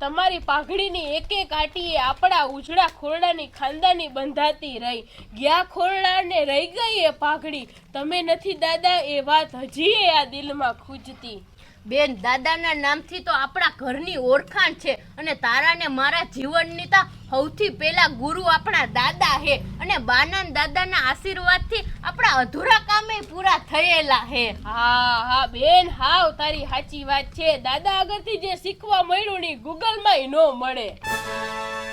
તમારી પાઘડીની એક એક આટીએ આપણા ઉજળા ખોરડાની ખાનદાની બંધાતી રહી. ગયા ખોરડાને રહી ગઈ એ પાઘડી. તમે નથી દાદા, એ વાત હજી એ આ દિલમાં ખૂજતી. બેન દાદાના નામથી તો આપણા ઘરની ઓળખાણ છે અને તારા ને મારા જીવનની તો સૌથી પહેલા ગુરુ આપણા દાદા હે અને બાના દાદાના આશીર્વાદથી આપણા અધૂરા કામે પૂરા થયેલા હે. હા હા બેન હાવ તારી સાચી વાત છે. દાદા આગળથી જે શીખવા મળ્યું ને ગૂગલમાં ન મળે.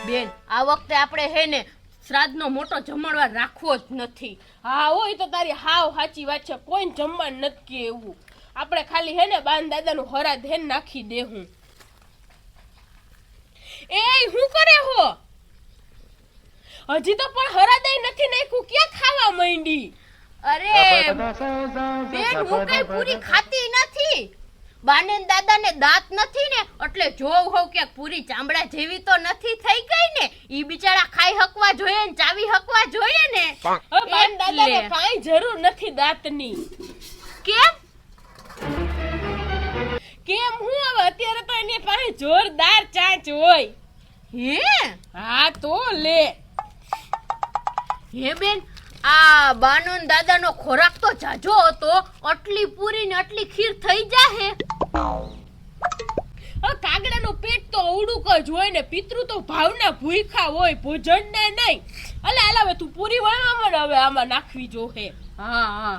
બેન આ વખતે આપણે હે ને શ્રાદ્ધનો મોટો જમણવાર રાખવો જ નથી. હા હોય તો તારી હાવ સાચી વાત છે. કોઈ જમવા નથી એવું આપણે ખાલી હે ને બાન દાદાનું હરા ધેન નાખી દેહું. એ હું કરે હો? હજી તો પણ હરાદાય નથી નાખ્યું. ક્યાં ખાવા માંડી? અરે બેન હું કઈ પૂરી ખાતી નથી. બાને ને દાદાને દાંત નથી ને એટલે જોવ હોવ કે પૂરી ચામડા જેવી તો નથી થઈ ગઈ ને. ઈ બિચારા ખાઈ હકવા જોઈએ ને ચાવી હકવા જોઈએ ને. હવે બાન દાદાને ને કઈ જરૂર નથી દાંતની. કેમ? હે? હા તો લે. હે બેન આ બાનો ને દાદાનો ખોરાક તો જાજો હતો. આટલી પૂરી ને આટલી ખીર થઈ જાહે. કાગડાનું પેટ તો અવડું જ હોય ને પિતૃ તો ભાવના ભૂખા હોય ભોજન ને નહીં. અલે હાલ હવે તું પૂરી વણવા મને હવે આમાં નાખવી જોહે. હા હા.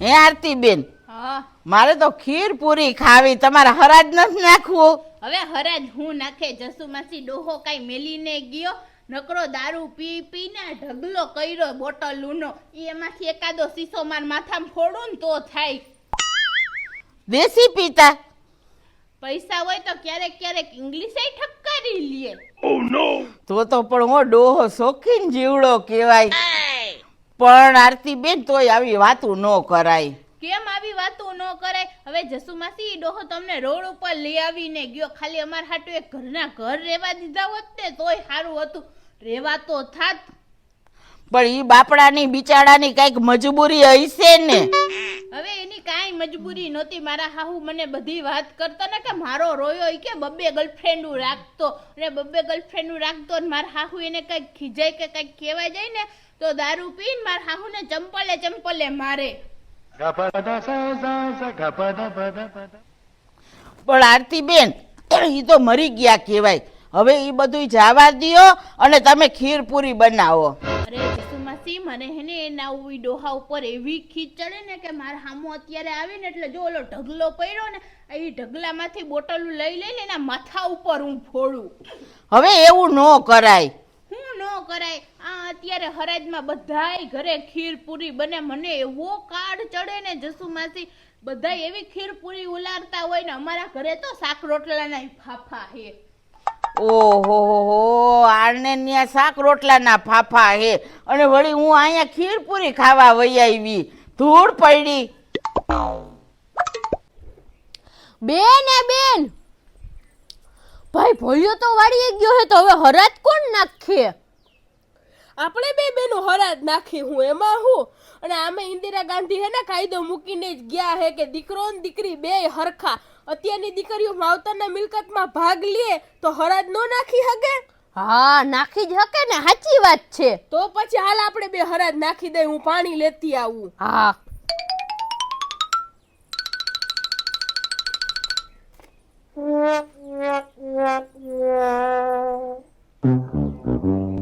હે આરતી બેન હા મારે તો ખીર પૂરી ખાવી તમારે હરાજ નથી નાખવું. હવે હરાજ હું નાખે? જસુમાસી ડોહો કઈ મેલીને ગયો? નકરો દારૂ પી પીને ઢગલો કર્યો બોટલ લૂનો એમાંથી એકાદો સીસો માર માથામાં ફોડું ને તો થાય. દેશી પીતા. પૈસા હોય તો ક્યારેક ક્યારેક ઇંગ્લિશ ઠપકારી લે. તો તો પણ હો ડોહો શોખીન જીવડો કહેવાય. પણ આરતી બેન તોય આવી વાતું ન કરાય. કેમ આવી વાતો ન કરાય? હવે જસુ માસી ડોહો તમને રોડ ઉપર લઈ આવીને ગયો. ખાલી અમાર હાટુ એક ઘરના ઘર રહેવા દીધા હોત ને તોય સારું હતું. રહેવા તો થાત. પણ ઈ બાપડાની બિચારાની કંઈક મજબૂરી હશે ને? હવે એની કાંઈ મજબૂરી નહોતી. મારા હાહુ મને બધી વાત કરતા ને કે મારો રોયો કે બબ્બે ગર્લફ્રેન્ડું રાખતો. અને બબ્બે ગર્લફ્રેન્ડું રાખતો ને મારા હાહુ એને કંઈક ખીજાય કે કંઈક કહેવાય જાય ને તો દારૂ પીને મારા હાહુને ચંપલે ચંપલે મારે. પણ આરતી બેન ઈ તો મરી ગયા કહેવાય. હવે એ બધું જવા દો અને તમે ખીર પૂરી બનાવો. અરે જસુમાસી મને હે ને એના ઉઈ ડોહા ઉપર એવી ખીચ ચડે ને કે મારા હામો અત્યારે આવે ને એટલે જો ઓલો ઢગલો પડ્યો ને એ ઢગલામાંથી બોટલ લઈ લઈને એના માથા ઉપર હું ફોડું. હવે એવું ન કરાય. હું ન કરાય. આ અત્યારે હરાજમાં બધાય ઘરે ખીર પૂરી બને. મને એવો કાળ ચડે ને જસુમાસી બધાય એવી ખીર પૂરી ઉલારતા હોય ને અમારા ઘરે તો શાક રોટલાના ફાફા હે. ઓહો હો આને ન્યા શાક રોટલાના ફાફા હે. અને વળી હું અહીંયા ખીર પૂરી ખાવા વઈ આવી. ધૂળ પડી. બેન એ બેન. ભાઈ ભોળિયો તો વાળીએ ગયો હે તો હવે હરાજ કોણ નાખે? આપણે બે બેનો હરાજ નાખી હું એમાં હું? અને આમે ઇન્દિરા ગાંધી હે ને કાયદો મૂકીને જ ગયા હે કે દીકરો ને દીકરી બે હરખા. અત્યારની દીકરીઓ માવતરના મિલકતમાં ભાગ લે તો હરાજ નો નાખી હગે હા નાખી જ હકે ને સાચી વાત છે. તો પછી હાલ આપણે બે હરાજ નાખી દઈ હું પાણી લેતી આવું. હા. હાલે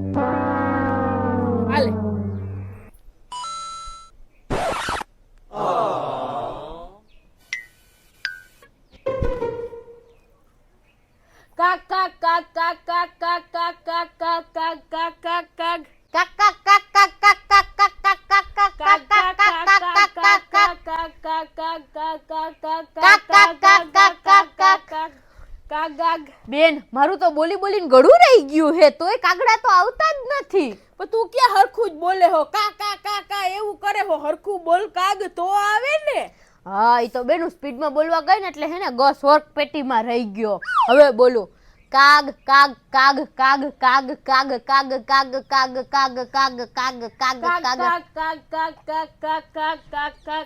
કાક બેન મારું તો બોલી બોલીને ગળું રહી ગયું હે તોય કાગડા તો આવતા જ નથી. પણ તું ક્યાં હરખું જ બોલે હો? કા કા કા કા એવું કરે હો? હરખું બોલ કાગ તો આવે ને. હા એ તો બેનું સ્પીડમાં બોલવા ગઈ ને એટલે હે ને ગસ વર્ક પેટીમાં રહી ગયો. હવે બોલું કાગ કાગ કાગ કાગ કાગ કાગ કાગ કાગ કાગ કાગ કાગ કાગ કાગ કાગ કાગ કાક કાક કાક કાક કાક કાક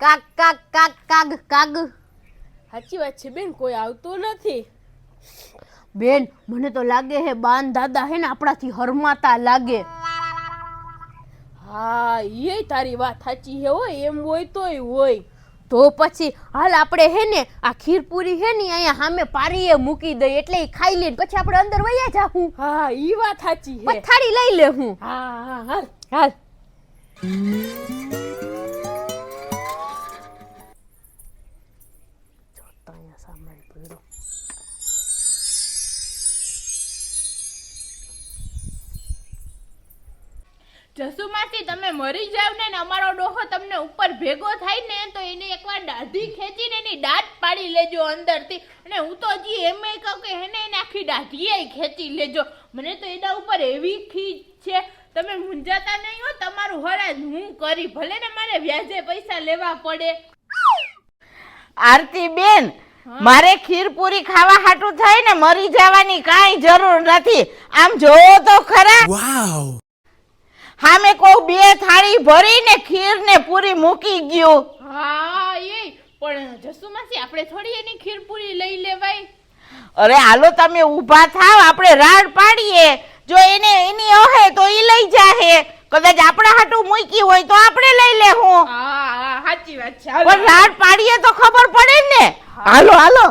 કાક કાગ કાગ કાગ કાગ કાગ સાચી વાત છે બેન કોઈ આવતું નથી બેન મને તો લાગે હે બાન દાદા હે ને આપણાથી હરમાતા લાગે હા એ તારી વાત સાચી હે હોય એમ હોય તોય હોય તો પછી હાલ આપણે હે ને આ ખીરપુરી હે ને અહીંયા સામે પારીએ મૂકી દઈએ એટલે એ ખાઈ લે પછી આપણે અંદર વયા જાહું. હા ઈ વાત સાચી હે થાળી લઈ લે હું હા હા હાલ. હાલ. જસુમાસી તમે મરી જાવ ને અમારો ડોહો તમને ઉપર ભેગો થાય ને તો એને એકવાર દાઢી ખેંચીને એની દાંત પાડી લેજો અંદરથી. અને હું તો હજી એમ એ કહું કે એને એને આખી દાઢીએ ખેંચી લેજો. મને તો એના ઉપર એવી ખીચ છે. તમે મૂંઝાતા નહીં હો તમારું હરાજ હું કરી ભલે ને મારે વ્યાજે પૈસા લેવા પડે. આરતી બેન મારે ખીરપુરી ખાવા હાટું થાય ને મરી જવાની કાંઈ જરૂર નથી. આમ જોવો તો ખરા. હામે કહું બે થાળી ભરીને ખીર ને પૂરી મૂકી ગયું. હા એ. પણ જસુમાસી આપણે થોડી એની ખીર પૂરી લઈ લેવાય. અરે હાલો તમે ઊભા થાવ આપણે રાડ પાડીએ. જો એને એની અહે તો ઈ લઈ જાહે. કદાચ આપણા હાટું મૂકી હોય તો આપણે લઈ લેહું. હા સાચી વાત છે. પણ રાડ પાડીએ તો ખબર પડે ને. હાલો હાલો.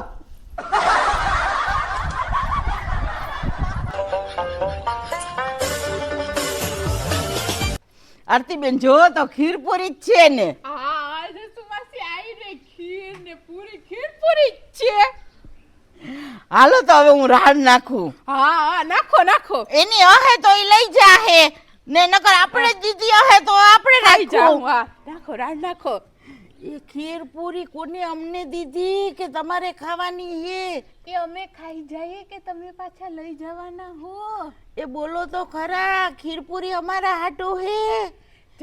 આરતીબેન જો તો ખીરપુરી જ છે ને. હા જસુમાસી આવી રે ખીર ને પૂરી ખીરપુરી જ છે. હાલો તો હવે હું રાડ નાખું. હા હા નાખો નાખો. એની અહે તો એ લઈ જાહે. ને નકર આપણે જ દીધી અહે તો આપણે જાઉં હા. નાખો રાડ નાખો. એ ખીર પૂરી કોને અમને દીધી કે તમારે ખાવાની હે? એ અમે ખાઈ જઈએ કે તમે પાછા લઈ જવાના હો? એ બોલો તો ખરા ખીરપુરી અમારા હાટો હે?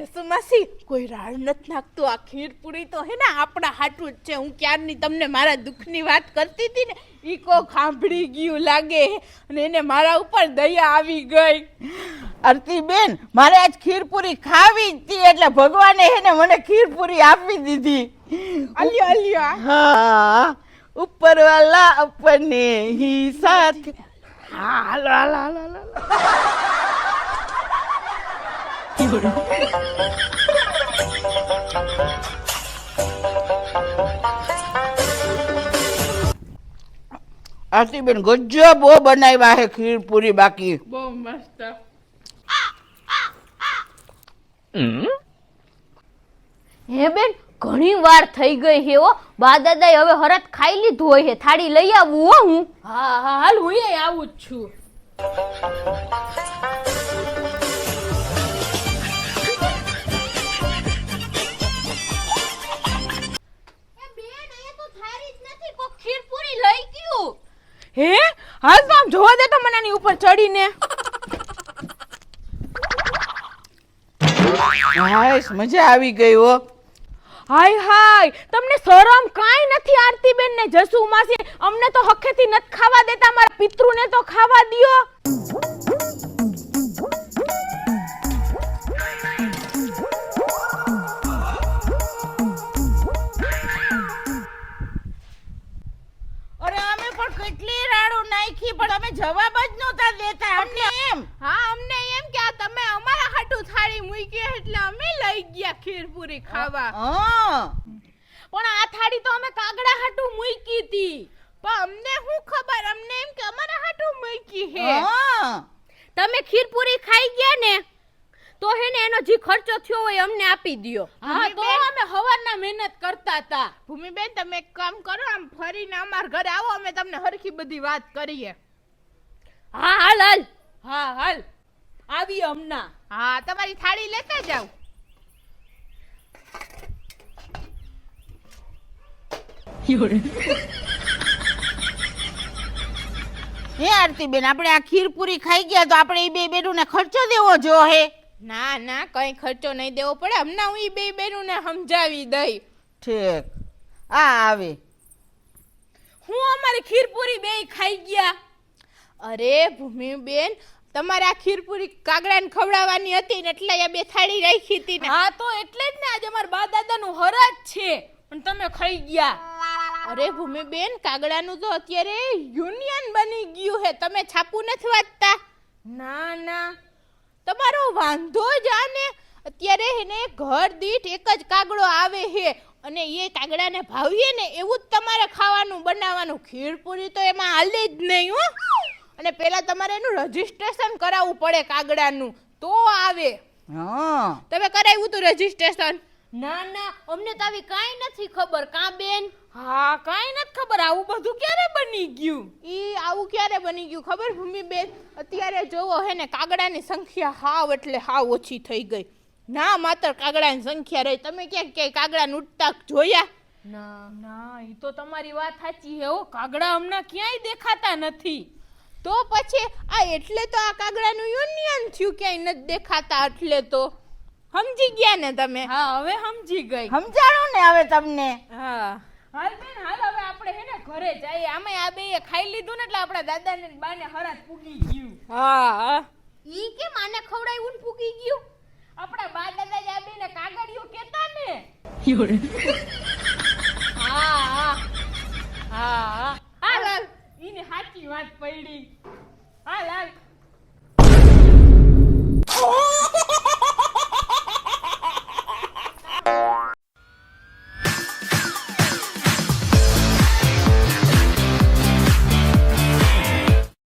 જસુ કોઈ રાળ નથી નાખતું. આ ખીર પૂરી તો હે ને આપણા હાટું જ છે. હું ક્યારની તમને મારા દુઃખની વાત કરતી હતી ને એ કો ખાંભળી ગયું લાગે અને એને મારા ઉપર દયા આવી ગઈ. અરતી બેન મારે આજ ખીર પૂરી ખાવી હતી એટલે ભગવાને હે ને મને ખીર પૂરી આપી દીધી. અલ્યો અલ્યો હા ઉપરવાલા આપણને હી સાથ હા હાલો હાલો હાલો હાલો. આરતીબેન ગજબ બનાવ્યા હે ખીરપુરી બાકી બહુ મસ્ત હે બેન ઘણી વાર થઈ ગઈ હે હો બા દાદાએ હવે હરત ખાઈ લીધું હોય હે. થાળી લઈ આવું હો હું. હા હા હાલ હું આવું જ છું. હાલ તો આમ જોવા દે તો મને આની ઉપર ચડીને. હાય મજા આવી ગઈ હો. હાય હાય. તમને શરમ કાંઈ નથી આરતી બેન ને જસુ માસી? અમને તો હખેથી નથી ખાવા દેતા મારા પિતૃને તો ખાવા દ્યો. ખાવા. હા. પણ આ થાળી તો અમે કાગડા હાટુ મૂકી હતી પણ અમને શું ખબર? અમને એમ કે અમારા હાટુ મૂકી હે. તમે ખીરપુરી ખાઈ ગયા ને તો હે ને એનો જે ખર્ચો થયો હોય અમને આપી દ્યો. હા તો અમે હવારના મહેનત કરતા હતા. ભૂમિબેન તમે એક કામ કરો આમ ફરીને અમારા ઘરે આવો અમે તમને હરખી બધી વાત કરીએ. હા હાલ હાલ. હા હાલ. આવી હમણાં. હા તમારી થાળી લેતા જાવ હે આરતીબેન આપણે આ ખીરપુરી ખાઈ ગયા તો આપણે એ બે બેડુને ખર્ચો દેવો જો હે. ના ના કઈ ખર્ચો નહીં દેવો પડે. હમણાં હું એ બે બેનુંને સમજાવી દઈ. ઠીક. આ આવે. હું અમારી ખીરપુરી બેય ખાઈ ગયા. અરે ભૂમિબેન તમારે આ ખીરપુરી કાગડાને ખવડાવવાની હતી ને એટલે આ બે થાળી રાખી હતી ને. હા તો એટલે જ ને આજે અમારા બા દાદાનું હરાજ છે. પણ તમે ખાઈ ગયા. અરે ભૂમિબેન કાગડાનું તો અત્યારે યુનિયન બની ગયું હે. તમે છાપું નથી વાંચતા? ના ના. તમારો વાંધો જ આને. અત્યારે એને ઘર દીઠ એક જ કાગડો આવે હે. અને એ કાગડાને ભાવીએ ને એવું જ તમારે ખાવાનું બનાવવાનું. ખીરપુરી તો એમાં હાલે જ નહીં હો. અને પહેલા તમારે એનું રજીસ્ટ્રેશન કરાવવું પડે કાગડાનું. તો આવે. હા. તમે કરાવ્યું તું રજીસ્ટ્રેશન? ના ના અમને તો આવી કાંઈ નથી ખબર કાં બેન? હા કાંઈ નથી ખબર. આવું બધું ક્યારે બની ગયું? ઈ આવું ક્યારે બની ગયું ખબર ભૂમિ બેન? અત્યારે જોવો હે ને કાગડાની સંખ્યા હાવ એટલે હાવ ઓછી થઈ ગઈ. ના માત્ર કાગડાની સંખ્યા રહી. તમે ક્યાંક ક્યાંય કાગડા ઉઠતા જોયા? ના. ના ઈ તો તમારી વાત સાચી હે હો. કાગડા હમણાં ક્યાંય દેખાતા નથી. તો પછી આ એટલે તો આ કાગડાનું યુનિયન થયું ક્યાંય નથી દેખાતા એટલે તો. સમજી ગયા ને તમે? હા હવે સમજી ગઈ. સમજાણું ને હવે તમને. હા. હાલ બેન હાલ હવે આપણે હે ને ઘરે જઈએ. આમે આ બેય ખાઈ લીધું ને એટલે આપણા દાદાને ને બાને હરાત પૂગી ગયું. હા હા. ઈ કેમ આને ખવડાવ્યું ને પૂગી ગયું? આપણા બા દાદા જ આ બેને કાગળિયું કેતા ને. હા હા. હા હા. હાલ. ઈને સાચી વાત પડી. હાલ હાલ.